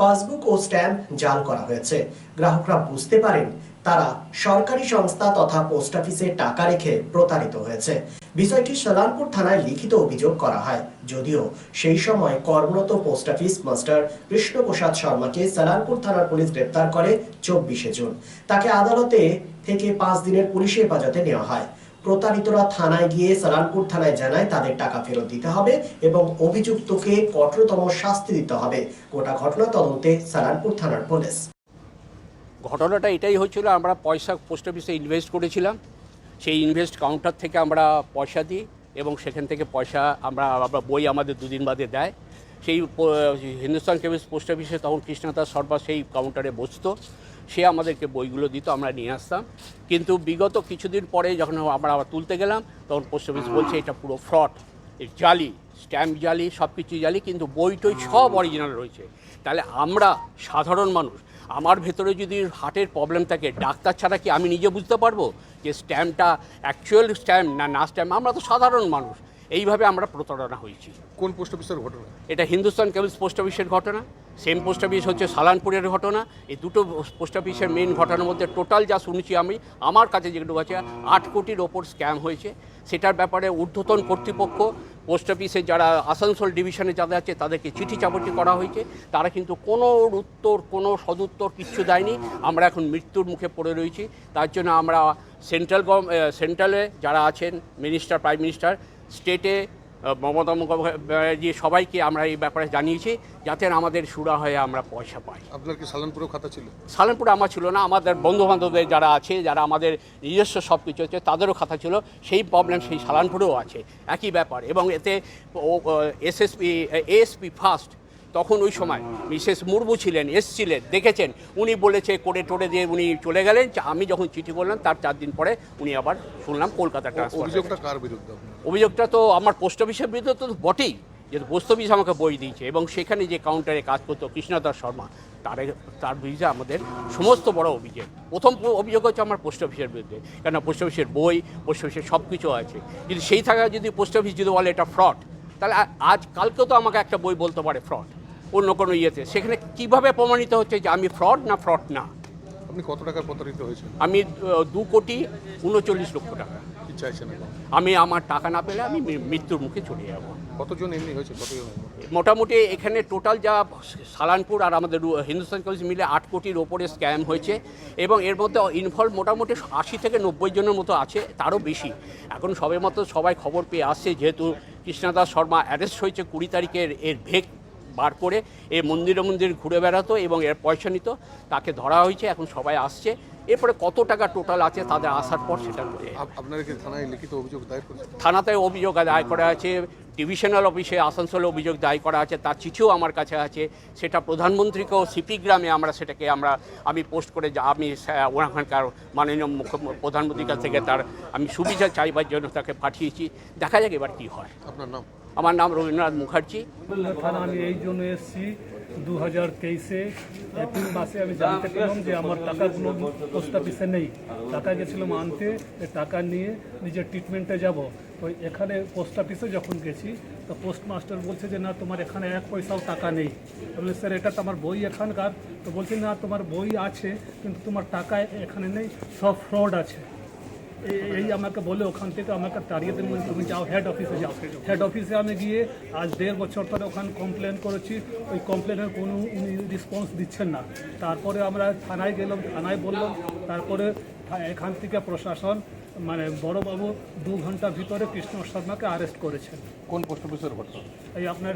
Passbook ও stamp জাল করা হয়েছে গ্রাহকরা বুঝতে পারেন তারা সরকারি সংস্থা তথা পোস্ট অফিসে টাকা রেখে প্রতারিত হয়েছে বিষয়টি সালানপুর থানায় লিখিত অভিযোগ করা হয় যদিও সেই সময় কর্মরত পোস্ট অফিস মাস্টার কৃষ্ণপ্রসাদ শর্মাকে সালানপুর থানার পুলিশ গ্রেপ্তার করে চব্বিশে জুন তাকে আদালতে থেকে পাঁচ দিনের পুলিশ হেফাজতে নেওয়া হয় প্রতারিতরা থানায় গিয়ে সালানপুর থানায় জানায় তাদের টাকা ফেরত দিতে হবে এবং অভিযুক্তকে কঠোরতম শাস্তি দিতে হবে গোটা ঘটনা তদন্তে সালানপুর থানার পুলিশ ঘটনাটা এটাই হয়েছিল আমরা পয়সা পোস্ট অফিসে ইনভেস্ট করেছিলাম সেই ইনভেস্ট কাউন্টার থেকে আমরা পয়সা দিই এবং সেখান থেকে পয়সা আমরা আমরা বই আমাদের দুদিন বাদে দেয় সেই হিন্দুস্তান কেমিস্ট পোস্ট অফিসে তখন কৃষ্ণতা সর্বা সেই কাউন্টারে বসতো সে আমাদেরকে বইগুলো দিত আমরা নিয়ে আসতাম কিন্তু বিগত কিছুদিন পরে যখন আমরা আবার তুলতে গেলাম তখন পোস্ট অফিস বলছে এটা পুরো ফ্রড জালি স্ট্যাম্প জালি সব কিছুই জালি কিন্তু বই টই সব অরিজিনাল রয়েছে তাহলে আমরা সাধারণ মানুষ আমার ভেতরে যদি হার্টের প্রবলেম থাকে ডাক্তার ছাড়া কি আমি নিজে বুঝতে পারবো যে স্ট্যাম্পটা অ্যাকচুয়াল স্ট্যাম্প না না স্ট্যাম্প আমরা তো সাধারণ মানুষ এইভাবে আমরা প্রতারণা হয়েছি কোন পোস্ট অফিসের ঘটনা এটা হিন্দুস্তান কেবলস পোস্ট অফিসের ঘটনা সেম পোস্ট অফিস হচ্ছে সালানপুরের ঘটনা এই দুটো পোস্ট অফিসের মেন ঘটনার মধ্যে টোটাল যা শুনছি আমি আমার কাছে যেগুলো আছে আট কোটির ওপর স্ক্যাম হয়েছে সেটার ব্যাপারে ঊর্ধ্বতন কর্তৃপক্ষ পোস্ট অফিসে যারা আসানসোল ডিভিশনে যাদের আছে তাদেরকে চিঠি চাপটি করা হয়েছে তারা কিন্তু কোনো উত্তর কোনো সদুত্তর কিচ্ছু দেয়নি আমরা এখন মৃত্যুর মুখে পড়ে রয়েছি তার জন্য আমরা সেন্ট্রাল গভর্ন সেন্ট্রালে যারা আছেন মিনিস্টার প্রাইম মিনিস্টার স্টেটে মমতা মুখোপাধ্যায় সবাইকে আমরা এই ব্যাপারে জানিয়েছি যাতে আমাদের সুরা হয়ে আমরা পয়সা পাই আপনার কি সালানপুরও খাতা ছিল সালানপুরে আমার ছিল না আমাদের বন্ধু বান্ধবদের যারা আছে যারা আমাদের নিজস্ব সব কিছু হচ্ছে তাদেরও খাতা ছিল সেই প্রবলেম সেই সালনপুরেও আছে একই ব্যাপার এবং এতে এসএসপি এএসপি ফার্স্ট তখন ওই সময় মিসেস মুর্মু ছিলেন এসছিলেন দেখেছেন উনি বলেছে করে টোরে দিয়ে উনি চলে গেলেন আমি যখন চিঠি করলাম তার চার দিন পরে উনি আবার শুনলাম কলকাতা ট্রান্সফার অভিযোগটা কার বিরুদ্ধে অভিযোগটা তো আমার পোস্ট অফিসের বিরুদ্ধে তো বটেই যেহেতু পোস্ট অফিস আমাকে বই দিয়েছে এবং সেখানে যে কাউন্টারে কাজ করতো কৃষ্ণদাস শর্মা তার তার বিরুদ্ধে আমাদের সমস্ত বড় অভিযোগ প্রথম অভিযোগ হচ্ছে আমার পোস্ট অফিসের বিরুদ্ধে কেন পোস্ট অফিসের বই পোস্ট অফিসের সব কিছু আছে কিন্তু সেই থাকা যদি পোস্ট অফিস যদি বলে এটা ফ্রড তাহলে আজ কালকেও তো আমাকে একটা বই বলতে পারে ফ্রড অন্য কোনো ইয়েতে সেখানে কিভাবে প্রমাণিত হচ্ছে যে আমি ফ্রড না ফ্রড না আপনি কত টাকা প্রতারিত হয়েছেন আমি দু কোটি উনচল্লিশ লক্ষ টাকা আমি আমার টাকা না পেলে আমি মৃত্যুর মুখে চলে যাব কতজন এমনি হয়েছে মোটামুটি এখানে টোটাল যা সালানপুর আর আমাদের হিন্দুস্তান কলেজ মিলে আট কোটির ওপরে স্ক্যাম হয়েছে এবং এর মধ্যে ইনভলভ মোটামুটি আশি থেকে নব্বই জনের মতো আছে তারও বেশি এখন সবেমাত্র সবাই খবর পেয়ে আসছে যেহেতু কৃষ্ণাদাস শর্মা অ্যারেস্ট হয়েছে কুড়ি তারিখের এর ভেক বার করে এ মন্দিরে মন্দির ঘুরে বেড়াতো এবং এর পয়সা নিত তাকে ধরা হয়েছে এখন সবাই আসছে এরপরে কত টাকা টোটাল আছে তাদের আসার পর সেটা থানায় অভিযোগ থানাতে অভিযোগ দায়ের করা আছে ডিভিশনাল অফিসে আসানসোলে অভিযোগ দায়ী করা আছে তার চিঠিও আমার কাছে আছে সেটা প্রধানমন্ত্রীকেও সিপি গ্রামে আমরা সেটাকে আমরা আমি পোস্ট করে যা আমি ওখানকার মাননীয় মুখ্য প্রধানমন্ত্রীর কাছ থেকে তার আমি সুবিধা চাইবার জন্য তাকে পাঠিয়েছি দেখা যাক এবার কী হয় আপনার নাম আমার নাম রবীন্দ্রনাথ মুখার্জি আমি এই জন্য এসেছি দু হাজার তেইশে এপ্রিল মাসে আমি জানতে পেলাম যে আমার কোনো পোস্ট অফিসে নেই টাকা গেছিলাম আনতে টাকা নিয়ে নিজের ট্রিটমেন্টে যাব তো এখানে পোস্ট অফিসে যখন গেছি তো পোস্টমাস্টার বলছে যে না তোমার এখানে এক পয়সাও টাকা নেই বলে স্যার এটা তো আমার বই এখানকার তো বলছে না তোমার বই আছে কিন্তু তোমার টাকা এখানে নেই সব ফ্রড আছে এই আমাকে বলে ওখান থেকে আমাকে তাড়িয়ে দেবেন তুমি যাও হেড অফিসে যাও হেড অফিসে আমি গিয়ে আজ দেড় বছর ধরে ওখানে কমপ্লেন করেছি ওই কমপ্লেনের কোনো উনি রেসপন্স দিচ্ছেন না তারপরে আমরা থানায় গেলাম থানায় বললাম তারপরে এখান থেকে প্রশাসন মানে বড়োবাবু দু ঘন্টার ভিতরে কৃষ্ণ শর্মাকে আরেস্ট করেছেন কোন পোস্ট অফিসের ঘটনা এই আপনার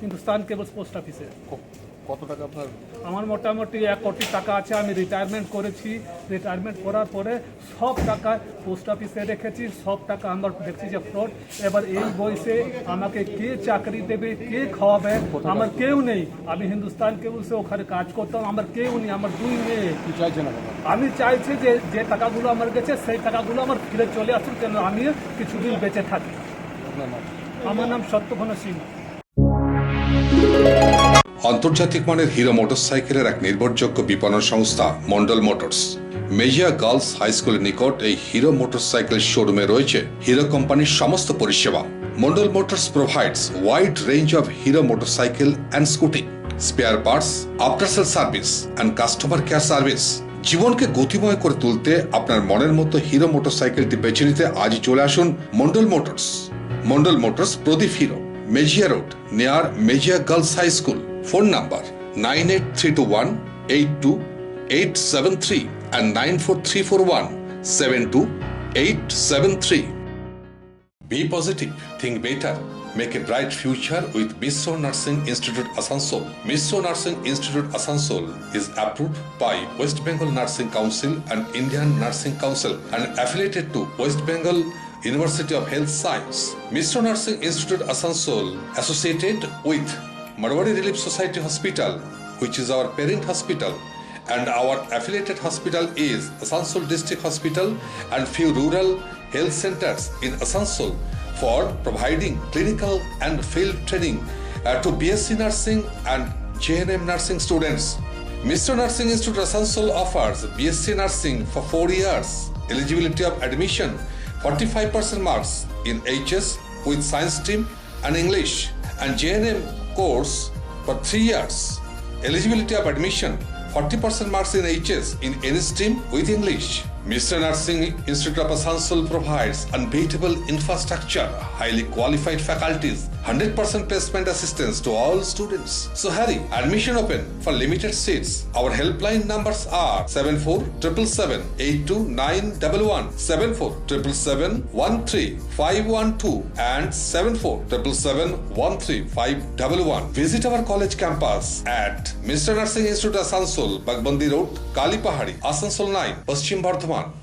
হিন্দুস্তান কেবলস পোস্ট অফিসে কত টাকা আপনার আমার মোটামুটি এক কোটি টাকা আছে আমি রিটায়ারমেন্ট করেছি রিটায়ারমেন্ট করার পরে সব টাকা পোস্ট অফিসে রেখেছি সব টাকা আমার দেখছি যে ফ্রড এবার এই বয়সে আমাকে কে চাকরি দেবে কে খাওয়াবে আমার কেউ নেই আমি হিন্দুস্তান কেউ সে ওখানে কাজ করতাম আমার কেউ নেই আমার দুই মেয়ে চাইছে না আমি চাইছি যে যে টাকাগুলো আমার গেছে সেই টাকাগুলো আমার ফিরে চলে আসুন কেন আমি কিছুদিন বেঁচে থাকি আমার নাম সত্যঘন সিং আন্তর্জাতিক মানের হিরো মোটরসাইকেলের এক নির্ভরযোগ্য বিপণন সংস্থা Mondal motors Mejia girls high স্কুলের নিকট এই হিরো মোটরসাইকেল শোরুমে রয়েছে হিরো কোম্পানির সমস্ত পরিষেবা Mondal motors provides wide range of Hero motorcycle and scooty spare parts after sale service and customer care service জীবনকে গতিময় করে তুলতে আপনার মনের মতো হিরো মোটরসাইকেলটি বেছে নিতে আজ চলে আসুন Mondal motors Mondal motors Pradip Hero Mejia road near Mejia girls high school Phone number 98321-82873 and 94341-72873. Be positive, think better, make a bright future with Misso Nursing Institute Asansol. Misso Nursing Institute Asansol is approved by West Bengal Nursing Council and Indian Nursing Council and affiliated to West Bengal University of Health Science. Misso Nursing Institute Asansol associated with Marwari Relief Society Hospital, which is our parent hospital, and our affiliated hospital is Asansol District Hospital and few rural health centers in Asansol for providing clinical and field training uh, to BSc Nursing and JNM Nursing students. Mr. Nursing Institute Asansol offers BSc Nursing for 4 years, eligibility of admission 45% marks in HS with Science Stream and English and JNM course for three years. Eligibility of admission 40% marks in HS in any stream with English. Mr. Nursing Institute of Asansol provides unbeatable infrastructure, highly qualified faculties, 100% placement assistance to all students. So hurry, admission open for limited seats. Our helpline numbers are 7477 7477782911, 7477713512 and 7477713511. Visit our college campus at Mr. Nursing Institute Asansol, Bagbandi Road, Kalipahari, Asansol 9, Paschim Bardhaman.